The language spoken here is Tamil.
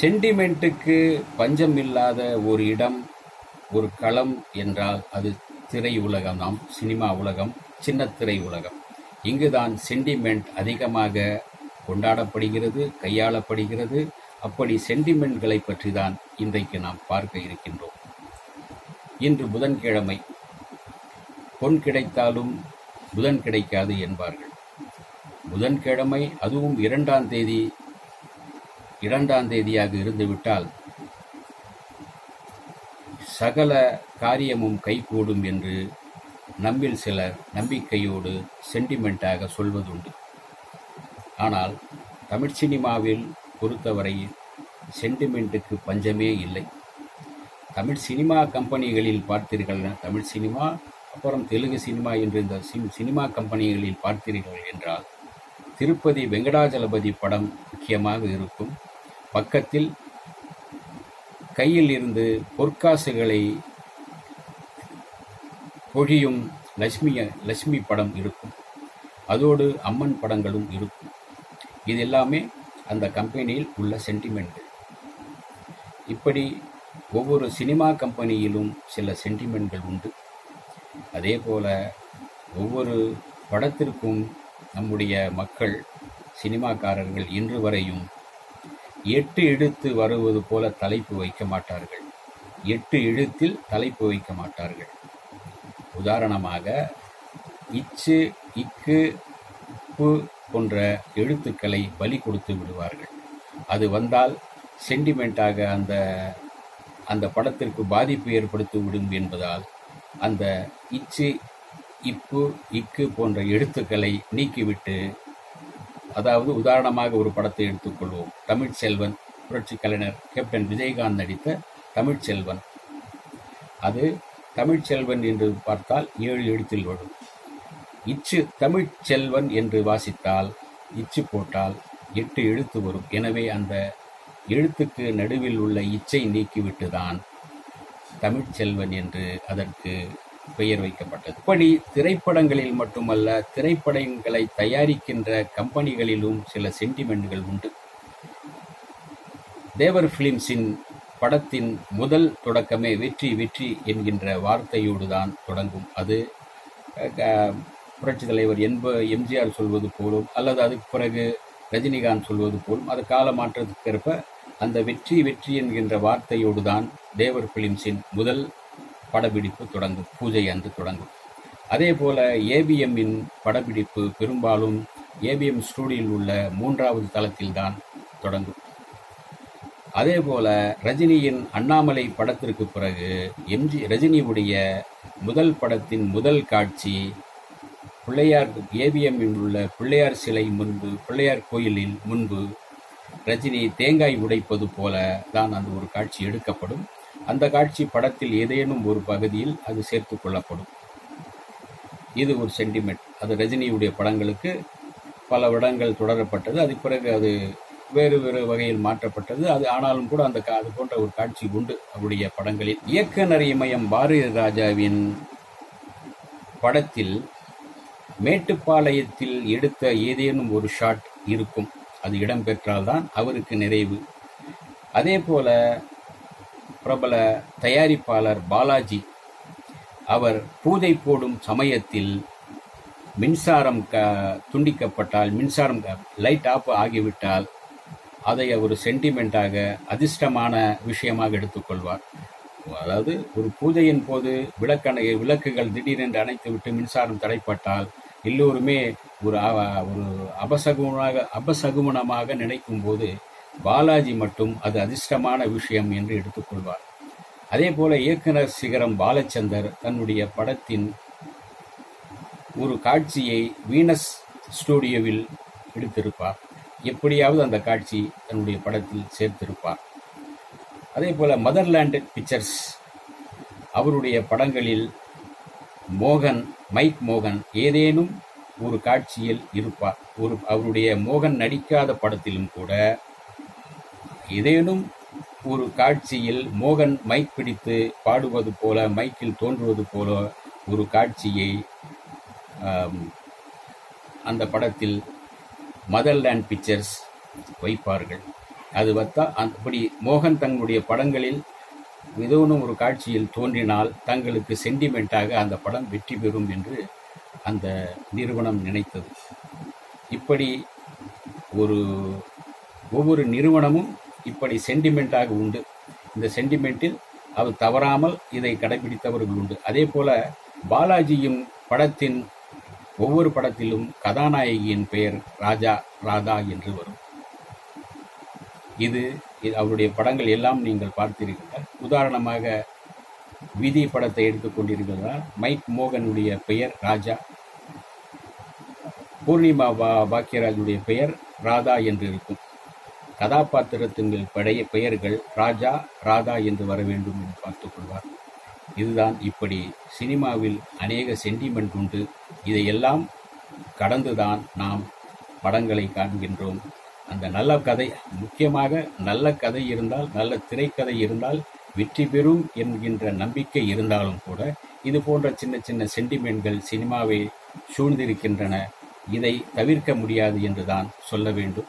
சென்டிமெண்ட்டுக்கு பஞ்சம் இல்லாத ஒரு இடம் ஒரு களம் என்றால் அது திரை உலகம். நாம் சினிமா உலகம் சின்ன திரை உலகம். இங்குதான் சென்டிமெண்ட் அதிகமாக கொண்டாடப்படுகிறது கையாளப்படுகிறது. அப்படி சென்டிமெண்ட்களை பற்றி தான் இன்றைக்கு நாம் பார்க்க இருக்கின்றோம். இன்று புதன்கிழமை. பொன் கிடைத்தாலும் புதன் கிடைக்காது என்பார்கள். புதன்கிழமை அதுவும் இரண்டாம் தேதி இரண்டாம் தேதியாக இருந்துவிட்டால் சகல காரியமும் கைகூடும் என்று நம்மில் சிலர் நம்பிக்கையோடு சென்டிமெண்ட்டாக சொல்வதுண்டு. ஆனால் தமிழ் சினிமாவில் பொறுத்தவரையில் சென்டிமெண்ட்டுக்கு பஞ்சமே இல்லை. தமிழ் சினிமா கம்பெனிகளில் பார்த்தீர்கள் தமிழ் சினிமா அப்புறம் தெலுங்கு சினிமா என்று இந்த சினிமா கம்பெனிகளில் பார்த்தீர்கள் என்றால் திருப்பதி வெங்கடாஜலபதி படம் முக்கியமாக இருக்கும். பக்கத்தில் கையில் இருந்து பொற்காசுகளை பொழியும் லட்சுமி லட்சுமி படம் இருக்கும். அதோடு அம்மன் படங்களும் இருக்கும். இது எல்லாமே அந்த கம்பெனியில் உள்ள சென்டிமெண்ட் இப்படி ஒவ்வொரு சினிமா கம்பெனியிலும் சில சென்டிமெண்ட்கள் உண்டு. அதே போல் ஒவ்வொரு படத்திற்கும் நம்முடைய மக்கள் சினிமாக்காரர்கள் இன்று வரையும் எட்டு எழுத்து வருவது போல தலைப்பு வைக்க மாட்டார்கள். எட்டு எழுத்தில் தலைப்பு வைக்க மாட்டார்கள். உதாரணமாக இச்சு இக்கு பு போன்ற எழுத்துக்களை பலி கொடுத்து விடுவார்கள். அது வந்தால் சென்டிமெண்ட்டாக அந்த அந்த படத்திற்கு பாதிப்பு ஏற்படுத்தி விடும் என்பதால் அந்த இச்சு இப்பு இக்கு போன்ற எழுத்துக்களை நீக்கிவிட்டு அதாவது உதாரணமாக ஒரு படத்தை எடுத்துக்கொள்வோம். தமிழ்ச்செல்வன் புரட்சி கலைஞர் கேப்டன் விஜயகாந்த் நடித்த தமிழ்ச்செல்வன் அது தமிழ்ச்செல்வன் என்று பார்த்தால் ஏழு எழுத்தில் வரும். இச்சு தமிழ்ச்செல்வன் என்று வாசித்தால் இச்சு போட்டால் எட்டு எழுத்து வரும். எனவே அந்த எழுத்துக்கு நடுவில் உள்ள இச்சை நீக்கிவிட்டுதான் தமிழ்ச்செல்வன் என்று அதற்கு பெயர் வைக்கப்பட்டது. இப்படி திரைப்படங்களில் மட்டுமல்ல திரைப்படங்களை தயாரிக்கின்ற கம்பெனிகளிலும் சில சென்டிமெண்ட்கள் உண்டு. தேவர் பிலிம்ஸின் படத்தின் முதல் தொடக்கமே வெற்றி வெற்றி என்கின்ற வார்த்தையோடு தான் தொடங்கும். அது புரட்சி தலைவர் என்ப எம்ஜிஆர் சொல்வது போலும் அல்லது அதுக்கு பிறகு ரஜினிகாந்த் சொல்வது போலும் அது கால மாற்றத்திற்கேற்ப அந்த வெற்றி வெற்றி என்கின்ற வார்த்தையோடு தான் தேவர் பிலிம்ஸின் முதல் படப்பிடிப்பு தொடங்கும் பூஜை அன்று தொடங்கும். அதே போல ஏபிஎம்மின் படப்பிடிப்பு பெரும்பாலும் ஏபிஎம் ஸ்டூடியோவில் உள்ள மூன்றாவது தளத்தில்தான் தொடங்கும். அதே போல ரஜினியின் அண்ணாமலை படத்திற்கு பிறகு எம்ஜி ரஜினியுடைய முதல் படத்தின் முதல் காட்சி பிள்ளையார் ஏபிஎம்மில் உள்ள பிள்ளையார் சிலை முன்பு பிள்ளையார் கோயிலில் முன்பு ரஜினி தேங்காய் உடைப்பது போல தான் அந்த ஒரு காட்சி எடுக்கப்படும். அந்த காட்சி படத்தில் ஏதேனும் ஒரு பகுதியில் அது சேர்த்து கொள்ளப்படும். இது ஒரு சென்டிமெண்ட் அது ரஜினியுடைய படங்களுக்கு பல விடங்கள் தொடரப்பட்டது. அதுக்கு பிறகு அது வேறு வேறு வகையில் மாற்றப்பட்டது. அது ஆனாலும் கூட அந்த அது போன்ற ஒரு காட்சி உண்டு அவருடைய படங்களில். இயக்குனர் இமயம் பாரதி ராஜாவின் படத்தில் மேட்டுப்பாளையத்தில் எடுத்த ஏதேனும் ஒரு ஷாட் இருக்கும். அது இடம்பெற்றால்தான் அவருக்கு நிறைவு. அதே போல பிரபல தயாரிப்பாளர் பாலாஜி. அவர் பூஜை போடும் சமயத்தில் மின்சாரம் க துண்டிக்கப்பட்டால் மின்சாரம் லைட் ஆஃப் ஆகிவிட்டால் அதை ஒரு சென்டிமெண்ட்டாக அதிர்ஷ்டமான விஷயமாக எடுத்துக்கொள்வார். அதாவது ஒரு பூஜையின் போது விளக்கணை விளக்குகள் திடீரென்று அணைத்துவிட்டு மின்சாரம் தடைப்பட்டால் எல்லோருமே ஒரு ஒரு அபசகுணமாக அபசகுமனமாக நினைக்கும் போது பாலாஜி மட்டும் அது அதிர்ஷ்டமான விஷயம் என்று எடுத்துக்கொள்வார். அதே போல இயக்குனர் சிகரம் பாலச்சந்தர் தன்னுடைய படத்தின் ஒரு காட்சியை வீனஸ் ஸ்டூடியோவில் எடுத்திருப்பார். எப்படியாவது அந்த காட்சி தன்னுடைய படத்தில் சேர்த்திருப்பார். அதே போல மதர்லாண்ட் பிக்சர்ஸ் அவருடைய படங்களில் மோகன் மைக் மோகன் ஏதேனும் ஒரு காட்சியில் இருப்பார். ஒரு அவருடைய மோகன் நடிக்காத படத்திலும் கூட இதேனும் ஒரு காட்சியில் மோகன் மைக் பிடித்து பாடுவது போல மைக்கில் தோன்றுவது போல ஒரு காட்சியை அந்த படத்தில் மதர்லேண்ட் பிக்சர்ஸ் வைப்பார்கள். அது வத்தா அப்படி மோகன் தங்களுடைய படங்களில் ஏதோனும் ஒரு காட்சியில் தோன்றினால் தங்களுக்கு சென்டிமெண்ட்டாக அந்த படம் வெற்றி பெறும் என்று அந்த நிறுவனம் நினைத்தது. இப்படி ஒரு ஒவ்வொரு நிறுவனமும் இப்படி சென்டிமெண்ட்டாக உண்டு. இந்த சென்டிமெண்ட்டில் அவர் தவறாமல் இதை கடைபிடித்தவர்கள் உண்டு. அதே போல பாலாஜியும் படத்தின் ஒவ்வொரு படத்திலும் கதாநாயகியின் பெயர் ராஜா ராதா என்று வரும். இது இது அவருடைய படங்கள் எல்லாம் நீங்கள் பார்த்தீர்கள் உதாரணமாக விதி படத்தை எடுத்துக்கொண்டிருக்கிறார் மைக் மோகனுடைய பெயர் ராஜா. பூர்ணிமா பா பாக்கியராஜுடைய பெயர் ராதா என்று இருக்கும். கதாபாத்திரத்தின் பழைய பெயர்கள் ராஜா ராதா என்று வர வேண்டும் என்று பார்த்துக் கொள்வார். இதுதான் இப்படி சினிமாவில் அநேக சென்டிமெண்ட் உண்டு. இதையெல்லாம் கடந்துதான் நாம் படங்களை காண்கின்றோம். அந்த நல்ல கதை முக்கியமாக நல்ல கதை இருந்தால் நல்ல திரைக்கதை இருந்தால் வெற்றி பெறும் என்கின்ற நம்பிக்கை இருந்தாலும் கூட இது போன்ற சின்ன சின்ன சென்டிமெண்ட்கள் சினிமாவை சூழ்ந்திருக்கின்றன. இதை தவிர்க்க முடியாது என்றுதான் சொல்ல வேண்டும்.